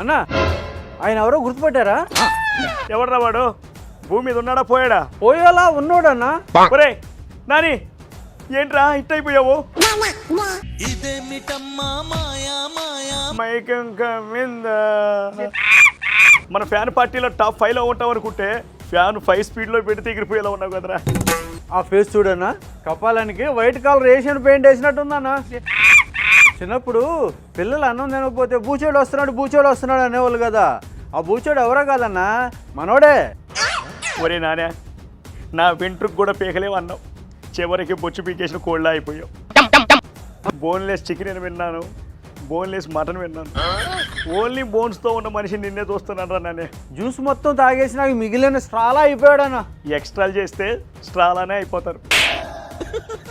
అన్నా ఆయన ఎవరో గుర్తుపట్టారా? ఎవడ్రా వాడు? భూమి మీద ఉన్నాడా పోయాడా? పోయేలా ఉన్నోడన్నా. ఒరే నాని ఏంట్రా హిట్ అయిపోయావు? మైకం కమ్మిందా మన ఫ్యాన్ పార్టీలో టాప్ ఫైవ్లో ఉంటావు అనుకుంటే ఫ్యాన్ ఫైవ్ స్పీడ్లో పెడితే ఎగిరిపోయేలా ఉన్నావు కదరా. ఆ ఫేస్ చూడన్నా కపాలానికి వైట్ కలర్ ఏషియన్ పెయింట్ వేసినట్టుందన్నా. చిన్నప్పుడు పిల్లలు అన్నం తినకపోతే బూచోడు వస్తున్నాడు బూచోడు వస్తున్నాడు అనేవాళ్ళు కదా. ఆ బూచోడు ఎవరో కాదన్నా? మనోడే. ఒరే నానే నా వెంట్రుకు కూడా పీకలేవు అన్నావు. చివరికి బొచ్చు పీకేసిన కోళ్ళ అయిపోయావు. బోన్లెస్ చికెన్ అని విన్నాను బోన్లెస్ మటన్ విన్నాను. ఓన్లీ బోన్స్తో ఉన్న మనిషి నిన్నే చూస్తున్నాను రా నానే జ్యూస్ మొత్తం తాగేసి నాకు మిగిలిన స్ట్రాలా అయిపోయాడన్నా. ఎక్స్ట్రాలు చేస్తే స్ట్రాలానే అయిపోతారు.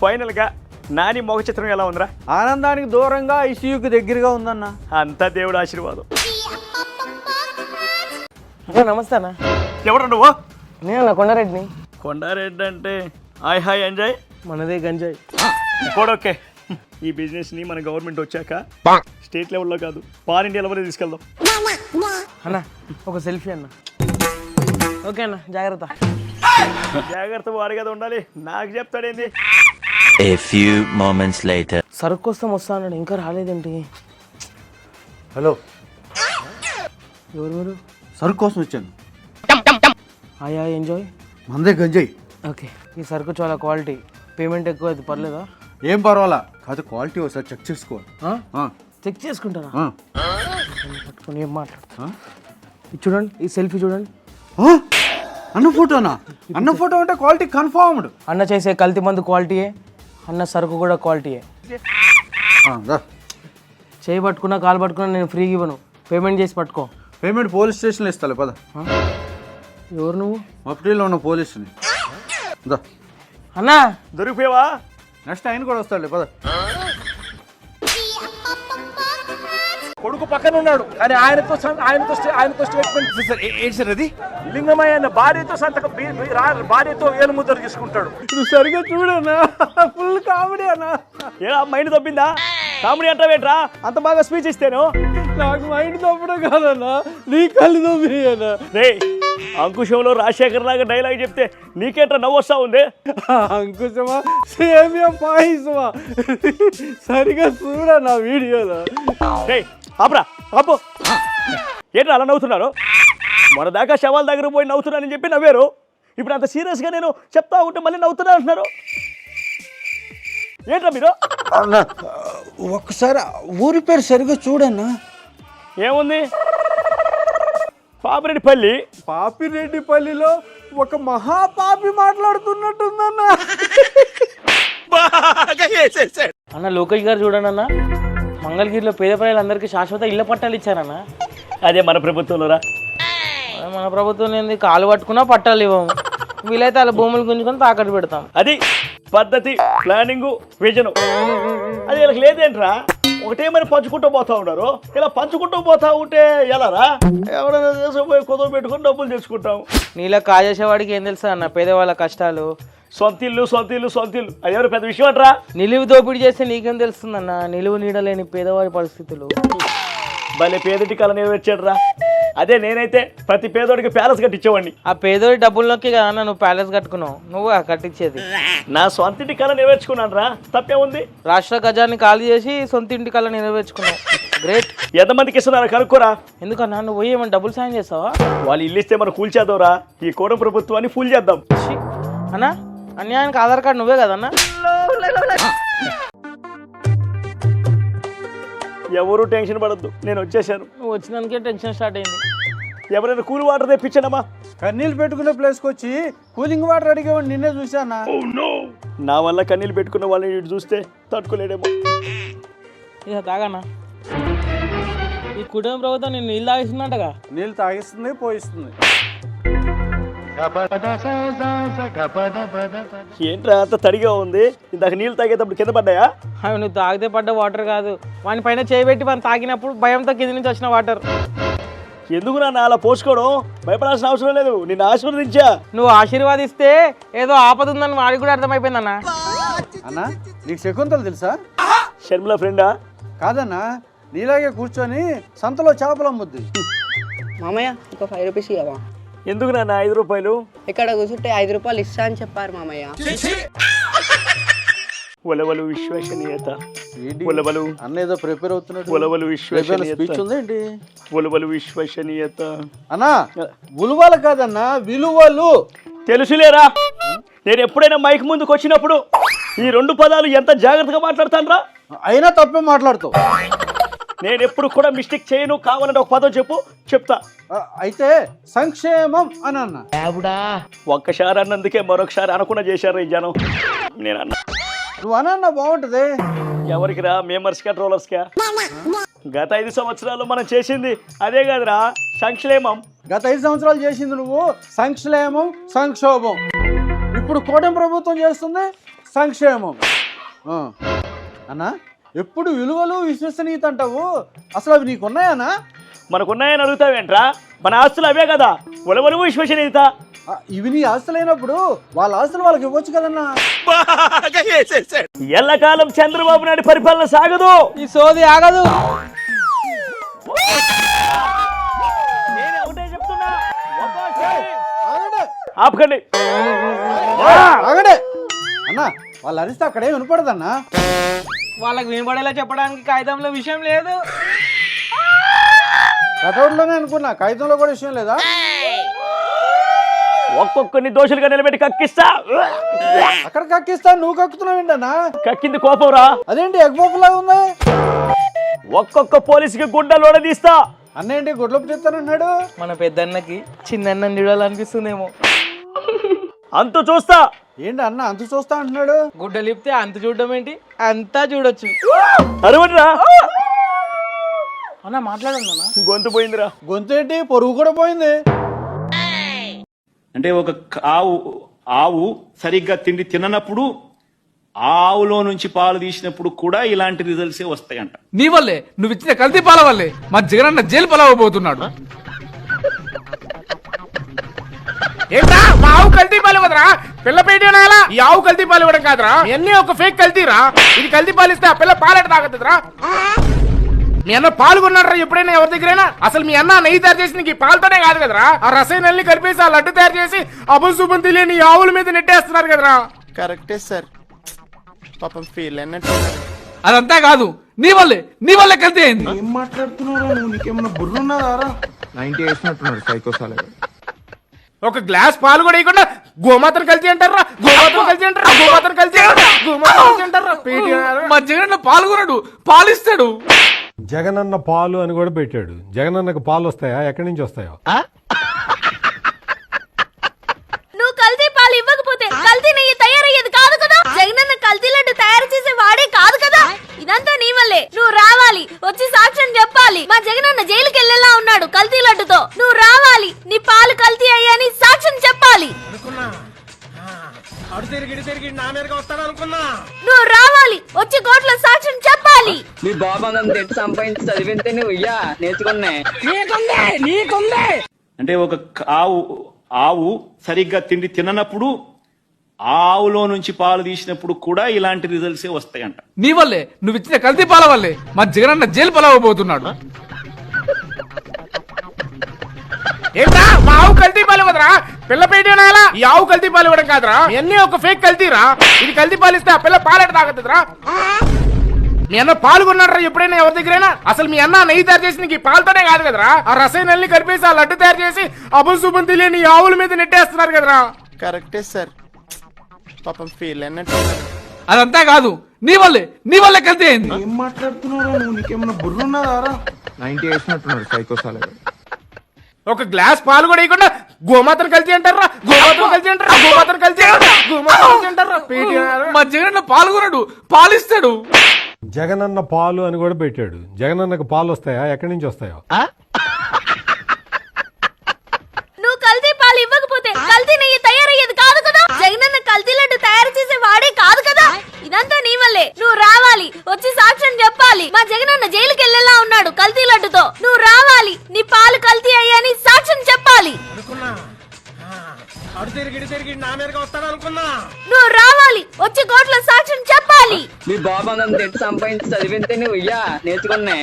ఫైనల్గా నాని మొగ చిత్రం ఎలా ఉందిరా? ఆనందానికి దూరంగా ఐసీయూకి దగ్గరగా ఉందన్నా. అంతా దేవుడు ఆశీర్వాదం. అన్న నమస్తే అన్న. ఎవరు నువ్వు? నేను కొండారెడ్డిని. కొండారెడ్డి అంటే హాయ్ హాయ్ ఎంజాయ్. మనదే గంజాయి. కూడా ఓకే. ఈ బిజినెస్ని మన గవర్నమెంట్ వచ్చాక స్టేట్ లెవెల్లో కాదు పాన్ ఇండియా లెవెల్లో తీసుకెళ్దాం. అన్న ఒక సెల్ఫీ అన్న. ఓకే అన్న జాగ్రత్త. జాగ్రత్త వాడి కదా ఉండాలి. నాకు చెప్తాడేంది? A few moments later. సరుకు వస్తాం వస్తా అన్నాడు. ఇంకా రాలేదేంటి? హలో. ఎవరు మీరు సరుకు కోసం వచ్చాను. ఆయా ఎంజాయ్. మందే గంజాయి. ఓకే. ఈ సరుకు చాలా క్వాలిటీ. పేమెంట్ ఎక్కువ అయితే పర్లేదా? ఏం పర్వాలా? కాదు క్వాలిటీ ఒకసారి చెక్ చేసుకో. ఆ? ఆ, చెక్ చేసుకుంటారా ఆ. పట్టుకొని ఏం ఆ? ఇది చూడండి ఈ సెల్ఫీ చూడండి. ఆ? అన్న ఫోటోనా? అన్న ఫోటో అంటే క్వాలిటీ కన్ఫర్మ్డ్ అన్న చేసే కల్తీ మందు క్వాలిటీయే? అన్న సరుకు కూడా క్వాలిటీయే చేయి పట్టుకున్నా కాలు పట్టుకున్నా నేను ఫ్రీగా ఇవ్వను. పేమెంట్ చేసి పట్టుకో. పేమెంట్ పోలీస్ స్టేషన్లో ఇస్తాలే పద? ఎవరు నువ్వు? మఫ్టీలో ఉన్న పోలీసుని దా. అన్నా! దొరికిపోయావా? నెక్స్ట్ ఆయన కూడా వస్తాడులే పద. కొడుకు పక్కన ఉన్నాడు కానీ ఆయనతో ఆయనతో ఆయనతో స్టేట్మెంట్ ఏంటి సార్ అది? లింగమయ్య అన్న భార్యతో సంతకం భార్యతో ఏలుముద్ర తీసుకుంటాడు. నువ్వు సరిగా చూడన్నా ఫుల్ కామెడీ అన్నా. ఏరా మైండ్ తప్పిందా? కామెడీ అంటావేంట్రా అంత బాగా స్పీచ్ ఇస్తేను? నాకు మైండ్ తప్పడం కాదన్నా. నీ కళ్ళు తప్పి అన్నా. రే అంకుశంలో రాజశేఖర్ లాగా డైలాగ్ చెప్తే నీకేంట్రా నవ్వు వస్తా ఉంది? అంకుశమా? సేమియా పాయసమా? సరిగా చూడన్నా వీడియోలో. రే ఆపరా ఆపు. ఏంట్రా అలా నవ్వుతున్నారు? మన దాకా శవాల దగ్గర పోయి నవ్వుతున్నానని చెప్పి నవ్వారు. ఇప్పుడు అంత సీరియస్గా నేను చెప్తా ఉంటే మళ్ళీ నవ్వుతున్నా అంటున్నారు ఏంట్రా మీరు? అన్నా ఒక్కసారి ఊరి పేరు సరిగా చూడన్నా. ఏముంది? పాపిరెడ్డిపల్లి. పాపిరెడ్డిపల్లిలో ఒక మహాపాపి మాట్లాడుతున్నట్టుందన్నా. అన్న లోకేష్ గారు చూడండి అన్న. మంగళగిరిలో పేద ప్రజలందరికీ శాశ్వత ఇళ్ళ పట్టాలు ఇచ్చారన్న. అదే మన ప్రభుత్వంలో రా. మన ప్రభుత్వం ఏంది? కాలు పట్టుకున్నా పట్టాలు ఇవ్వము. వీలైతే అలా భూములు గుంజుకొని తాకట్టు పెడతాం. అది పద్ధతి ప్లానింగ్ విజన్. అది వీళ్ళకి లేదేంట్రా? ఒకటే మరి పంచుకుంటూ పోతా ఉన్నారు. ఇలా పంచుకుంటూ పోతా ఉంటే ఎలారా? ఎవరైనా దేశపోయి కుదవ పెట్టుకుని డబ్బులు తెచ్చుకుంటాం. నీలా కాజేసేవాడికి ఏం తెలుసా అన్న? పేదవాళ్ళ కష్టాలు. సొంత ఇల్లు సొంత ఇల్లు సొంత ఇల్లు. అది ఎవరు పెద్ద విషయం అంటరా నిలువు దోపిడీ చేస్తే నీకేం తెలుస్తుందన్న? నిలువు నీడలేని పేదవారి పరిస్థితులు. భలే పేదటి కళ నెరవేర్చాడురా. అదే నేనైతే ప్రతి పేదోడికి ప్యాలెస్ కట్టించేవాడిని. ఆ పేదోడి డబ్బుల్లోకి కదా నువ్వు ప్యాలెస్ కట్టుకున్నావు. నువ్వు ఆ కట్టించేది. నా సొంత ఇంటి కళ నెరవేర్చుకున్నాను రా. తప్పే ఉంది రాష్ట్ర ఖజాన్ని ఖాళీ చేసి సొంత ఇంటి కల్లా నెరవేర్చుకున్నావు. గ్రేట్ ఎంతమందికి ఇస్తున్నారు కనుక్కోరా. ఎందుకన్నా నువ్వు పోయి ఏమైనా డబ్బులు సాయం చేస్తావా? వాళ్ళు ఇల్లు ఇస్తే మనం కూల్చేద్దాంరా ఈ కోడ ప్రభుత్వాన్ని ఫుల్ చేద్దాం! అన్నా అన్యాయానికి ఆధార్ కార్డు నువ్వే కదన్నా ఎవరు టెన్షన్ పడద్దు నేను వచ్చేసాను. నువ్వు వచ్చినందుకే టెన్షన్ స్టార్ట్ అయింది. ఎవరైనా కూల్ వాటర్ తెప్పించడమా? కన్నీళ్ళు పెట్టుకునే ప్లేస్కి వచ్చి కూలింగ్ వాటర్ అడిగేవాడిని నిన్నే చూసానా నా వల్ల కన్నీళ్ళు పెట్టుకున్న వాళ్ళని ఇటు చూస్తే తట్టుకోలేడేమో. ఇక తాగన్నా ఈ కుటుంబ ప్రభుత్వం నేను నీళ్ళు తాగిస్తున్నట్టుగా నీళ్ళు తాగిస్తుంది పోయిస్తుంది. ఏంట్రా అంత తడిగా ఉంది? ఇందాక నీళ్ళు తాగేటప్పుడు కింద పడ్డాయా? అవి నువ్వు తాగితే పడ్డ వాటర్ కాదు. వాని పైన చేయబెట్టి మనం తాగినప్పుడు భయంతో కింద నుంచి వచ్చిన వాటర్. ఎందుకు నా అలా పోసుకోవడం? భయపడాల్సిన అవసరం లేదు. నిన్ను ఆశీర్వదించా. నువ్వు ఆశీర్వాదిస్తే ఏదో ఆపద ఉందని వాడికి కూడా అర్థమైపోయిందన్న అన్నా. నీకు శకుంతలు తెలుసా? షర్మిల ఫ్రెండా? కాదన్నా నీలాగే కూర్చొని సంతలో చేపలు అమ్ముద్ది. మామయ్య ఒక ఫైవ్ రూపీస్ ఇవ్వవా? ఎందుకు నాన్న ఐదు రూపాయలు? ఇక్కడ కూర్చుంటే ఐదు రూపాయలు ఇస్తా అని చెప్పారు మామయ్య. ఉలవలు విశ్వసనీయత. ఏంటి? ఉలవలు అన్న ఏదో ప్రిపేర్ అవుతున్నట్టు ఉలవలు స్పీచ్ విశ్వసనీయత. ఉంది ఏంటి? ఉలవలు విశ్వసనీయత. అన్నా విలువలు కాదన్నా విలువలు. తెలుసులేరా? నేను ఎప్పుడైనా మైక్ ముందుకు వచ్చినప్పుడు ఈ రెండు పదాలు ఎంత జాగ్రత్తగా మాట్లాడతానరా? అయినా తప్పే మాట్లాడుతావు. నేను ఎప్పుడు కూడా మిస్టేక్ చేయను కావాలంటే ఒక పదం చెప్పు చెప్తా. అయితే సంక్షేమం అని అన్న ఒక్కసారి అన్నందుకే మరొకసారి అనకుండా చేశారు ఈ జనం. నేను అన్న నువ్వు అనన్నా బాగుంటది. ఎవరికి రా మేమర్స్కా ట్రోలర్స్కా గత ఐదు సంవత్సరాలు మనం చేసింది అదే కాదురా సంక్షేమం. గత ఐదు సంవత్సరాలు చేసింది నువ్వు సంక్షేమం సంక్షోభం. ఇప్పుడు కూటమి ప్రభుత్వం చేస్తుంది సంక్షేమం. ఆ. అన్నా? ఎప్పుడు విలువలు విశ్వసనీయత అంటావు అసలు అవి నీకున్నాయనా? మనకున్నాయని అడుగుతావేంట్రా? మన ఆస్తులు అవే కదా. ఉలవలు విశ్వసనీయత. ఆ, ఇవి నీ ఆస్తులైనప్పుడు వాళ్ళ ఆస్తులు వాళ్ళకి ఇవ్వచ్చు కదన్నా? ఎల్లకాలం చంద్రబాబు నాయుడు పరిపాలన సాగదు. ఈ సోది ఆగదు. నేను ఒకటే చెప్తున్నా. ఒక్కోసారి ఆగండి. ఆపకండి. ఆగండి. అన్నా వాళ్ళు అరిస్తే అక్కడే వినపడదన్నా? వాళ్ళకి వినపడేలా చెప్పడానికి కాగితంలో విషయం లేదు. కటౌట్లోనే అనుకున్నా కాగితంలో కూడా విషయం లేదా? ఒక్కొక్కరిని దోషులుగా నిలబెట్టి కక్కిస్తా. అక్కడ కక్కిస్తా నువ్వు కక్కుతున్నావు ఏంటన్నా? కక్కింది కోపం రా. అదేంటి ఎగ్బోపులాగా ఉంది? ఒక్కొక్క పోలీసుకి గుడ్డలోడ తీస్తా. అన్న ఏంటి గుడ్లపు చెప్తానన్నాడు మన పెద్దన్నకి చిన్న చూడాలనిపిస్తుందేమో. అంతు చూస్తా. ఏంటి అన్న అంత చూస్తా అంటున్నాడు? గుడ్డ లిప్తే అంత చూడడం ఏంటి? అంతా చూడొచ్చు. అరవట్రా అన్న మాట్లాడండి అన్న. గొంతు పోయిందిరా. గొంతు ఏంటి? పొరుగు కూడా పోయింది. అంటే ఒక ఆవు ఆవు సరిగ్గా తిండి తిననప్పుడు ఆ ఆవులో నుంచి పాలు తీసినప్పుడు కూడా ఇలాంటి రిజల్ట్సే వస్తాయంట. నీ వల్లే నువ్వు ఇచ్చిన కల్తీ పాల వల్లే మా జగనన్న జైలు పాలవబోతున్నాడు. ఏంటా మా ఆవు కల్తీ పాలు ఇవ్వదురా పిల్ల పేటేనాలా ఈ ఆవు కల్తీ పాలు ఇవ్వడం కాదురా. ఎన్ని ఒక ఫేక్ కల్తీరా. ఇది కల్తీ పాలు ఇస్తే ఆ పిల్ల పాలెట తాగుతుందిరా మీ అన్న పాలు కొన్నాడరా ఎప్పుడైనా ఎవరి దగ్గరైనా? అసలు మీ అన్న నెయ్యి తయారు చేసి నీకు ఈ పాలతోనే కాదు కదరా. ఆ రసాయనాల్ని కలిపేసి ఆ లడ్డు తయారు చేసి అభం శుభం తెలియని ఈ ఆవుల మీద నెట్టేస్తున్నారు కదరా. కరెక్టే సార్. పాపం ఫీల్ అన్నట్టు అదంతా కాదు నీ వల్లే నీ వల్లే కల్తీ అయింది. ఏం మాట్లాడుతున్నారా నువ్వు? నీకేమన్నా బుర్రున్నదారా నైన్టీ వేసినట్టున్నాడు సైకోసాలే ఒక గ్లాస్ పాలు కూడా ఇవ్వకుండా గోమాతను కలిసి అంటారా? గోమాతను కలిసి అంటారా? గోమాతను కలిసి అంటారా? గోమాతను కలిసి అంటారా? మా జగన్ పాల్గొనడు పాలిస్తాడు. జగనన్న పాలు అని కూడా పెట్టాడు. జగనన్నకు పాలు వస్తాయా? ఎక్కడి నుంచి వస్తాయో? మీ బాబాంగం తెట్టి సంపాదించి చదివితే నువ్వు ఇయ్యా. నేర్చుకున్నా. అంటే ఒక ఆవు ఆవు సరిగ్గా తిండి తిననప్పుడు ఆవులో నుంచి పాలు తీసినప్పుడు కూడా ఇలాంటి రిజల్ట్సే వస్తాయంట. నీ వల్లే నువ్వు ఇచ్చిన కల్తీ పాల వల్లే మా జగనన్న జైలు పాలవబోతున్నాడు. ఏంటా మా ఆవు కల్తీ పాలు ఇవ్వదురా? పిల్ల పేటేనాలా ఈ ఆవు కల్తీ పాలు ఇవ్వడం కాదురా. ఎన్ని ఒక ఫేక్ కల్తీరా? ఇది కల్తీ పాలు ఇస్తే ఆ పిల్ల పాలెట తాగుతుందిరా మీ అన్న పాలు కొన్నాడరా ఎప్పుడైనా ఎవరి దగ్గరైనా? అసలు మీ అన్న నెయ్యి తయారు చేసి నీకు ఈ పాలతోనే కాదు కదరా? ఆ రసాయనాల్ని కలిపేసి ఆ లడ్డు తయారు చేసి అభం శుభం తెలియని ఆవుల మీద నెట్టేస్తున్నారు కదరా? కరెక్టే సార్. పాపం ఫీల్ అన్నట్టు అదంతా కాదు నీ వల్లే నీ వల్లే కల్తీ అయింది. ఏం మాట్లాడుతున్నారా నువ్వు? నీకేమన్నా బుర్రున్నదారా? నైన్టీ వేసినట్టున్నాడు సైకోసాలే. ఒక గ్లాస్ పాలు కూడా ఇవ్వకుండా గోమాతను కలిసి అంటారా? గోమాతను కలిసి అంటారా? గోమాతను కలిసి అంటారా? గోమాతను కలిసి అంటారా? మా జగన్ పాల్గొనడు పాలిస్తాడు. జగనన్న పాలు అని కూడా పెట్టాడు. జగనన్నకు పాలు వస్తాయా? ఎక్కడి నుంచి వస్తాయో? నువ్వు కల్తీ పాలు ఇవ్వకపోతే కల్తీ నెయ్యి తయారయ్యేది కాదు కదా? జగనన్న కల్తీ లడ్డు తయారు చేసే వాడే కాదు కదా? ఇదంతా నీ వల్లే. నువ్వు రావాలి. వచ్చి సాక్ష్యం చెప్పాలి. మా జగనన్న జైలుకి వెళ్ళేలా ఉన్నాడు కల్తీ లడ్డుతో. నువ్వు రావాలి. నీ పాలు కల్తీ అయ్యాని సాక్ష్యం చెప్పాలి. నువ్వు రావాలి. వచ్చి కోర్టులో సాక్ష్యం చెప్పాలి. మీ బాబా వందలు తెట్టి సంపాదించి చదివితే నువ్వు? ఇయ్యా నేర్చుకున్నా